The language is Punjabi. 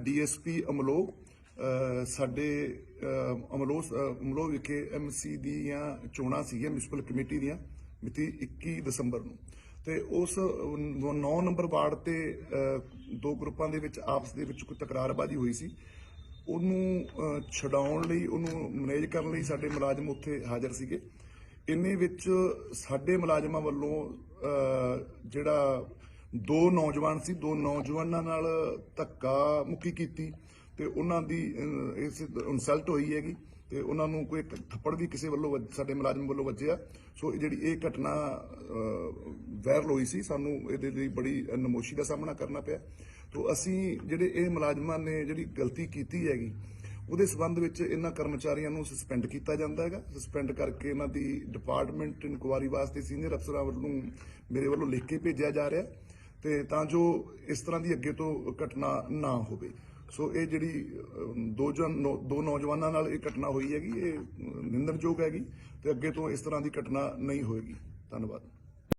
ਡੀਐਸਪੀ ਅਮਲੋ ਅਹ ਸਾਡੇ ਅਹ ਅਮਲੋ ਅਹ ਅਮਲੋ ਵਿਖੇ ਐਮਸੀ ਦੀਆਂ ਚੋਣਾਂ ਸੀਗੀਆਂ ਮਿਊਨਿਸਪਲ ਕਮੇਟੀ ਦੀਆਂ ਮਿਤੀ 21 ਦਸੰਬਰ ਨੂੰ। ਤੇ ਉਸ 9 ਨੰਬਰ ਵਾਰਡ ਤੇ ਦੋ ਗਰੁੱਪਾਂ ਦੇ ਵਿੱਚ ਆਪਸ ਦੇ ਵਿੱਚ ਕੋਈ ਤਕਰਾਰਬਾਜ਼ੀ ਹੋਈ ਸੀ। ਉਹਨੂੰ ਅਹ, ਛਡਾਉਣ ਲਈ ਉਹਨੂੰ ਮੈਨੇਜ ਕਰਨ ਲਈ ਸਾਡੇ ਮੁਲਾਜ਼ਮ ਉੱਥੇ ਹਾਜ਼ਰ ਸੀਗੇ। ਇੰਨੇ ਵਿੱਚ ਸਾਡੇ ਮੁਲਾਜ਼ਮਾਂ ਵੱਲੋਂ ਜਿਹੜਾ ਦੋ ਨੌਜਵਾਨ ਸੀ, ਦੋ ਨੌਜਵਾਨਾਂ ਨਾਲ ਧੱਕਾ ਮੁੱਕੀ ਕੀਤੀ ਤੇ ਉਹਨਾਂ ਦੀ ਇਸ ਇਨਸਲਟ ਹੋਈ ਹੈਗੀ ਤੇ ਉਹਨਾਂ ਨੂੰ ਕੋਈ ਥੱਪੜ ਵੀ ਕਿਸੇ ਵੱਲੋਂ ਵੱਜ- ਸਾਡੇ ਮੁਲਾਜ਼ਮ ਵੱਲੋਂ ਵੱਜਿਆ। ਸੋ ਇਹ ਜਿਹੜੀ ਇਹ ਘਟਨਾ ਵਾਇਰਲ ਹੋਈ ਸੀ, ਸਾਨੂੰ ਇਹਦੇ ਲਈ ਬੜੀ ਨਮੋਸ਼ੀ ਦਾ ਸਾਹਮਣਾ ਕਰਨਾ ਪਿਆ। ਤੋਂ ਅਸੀਂ ਜਿਹੜੇ ਇਹ ਮੁਲਾਜ਼ਮਾਂ ਨੇ ਜਿਹੜੀ ਗਲਤੀ ਕੀਤੀ ਹੈਗੀ, ਉਹਦੇ ਸਬੰਧ ਵਿੱਚ ਇਹਨਾਂ ਕਰਮਚਾਰੀਆਂ ਨੂੰ ਸਸਪੈਂਡ ਕੀਤਾ ਜਾਂਦਾ ਹੈਗਾ। ਸਸਪੈਂਡ ਕਰਕੇ ਇਹਨਾਂ ਦੀ ਡਿਪਾਰਟਮੈਂਟ ਇਨਕੁਆਰੀ ਵਾਸਤੇ ਸੀਨੀਅਰ ਅਫਸਰਾਂ ਵੱਲੋਂ ਮੇਰੇ ਵੱਲੋਂ ਲਿਖ ਕੇ ਭੇਜਿਆ ਜਾ ਰਿਹਾ। ਤੇ ਤਾਂ ਜੋ ਇਸ ਤਰ੍ਹਾਂ ਦੀ ਅੱਗੇ ਤੋਂ ਘਟਨਾ ਨਾ ਹੋਵੇ। ਸੋ ਇਹ ਜਿਹੜੀ ਦੋ ਜਨ ਦੋ ਨੌਜਵਾਨਾਂ ਨਾਲ ਇਹ ਘਟਨਾ ਹੋਈ ਹੈਗੀ, ਇਹ ਨਿੰਦਣਯੋਗ ਹੈਗੀ ਤੇ ਅੱਗੇ ਤੋਂ ਇਸ ਤਰ੍ਹਾਂ ਦੀ ਘਟਨਾ ਨਹੀਂ ਹੋਏਗੀ। ਧੰਨਵਾਦ।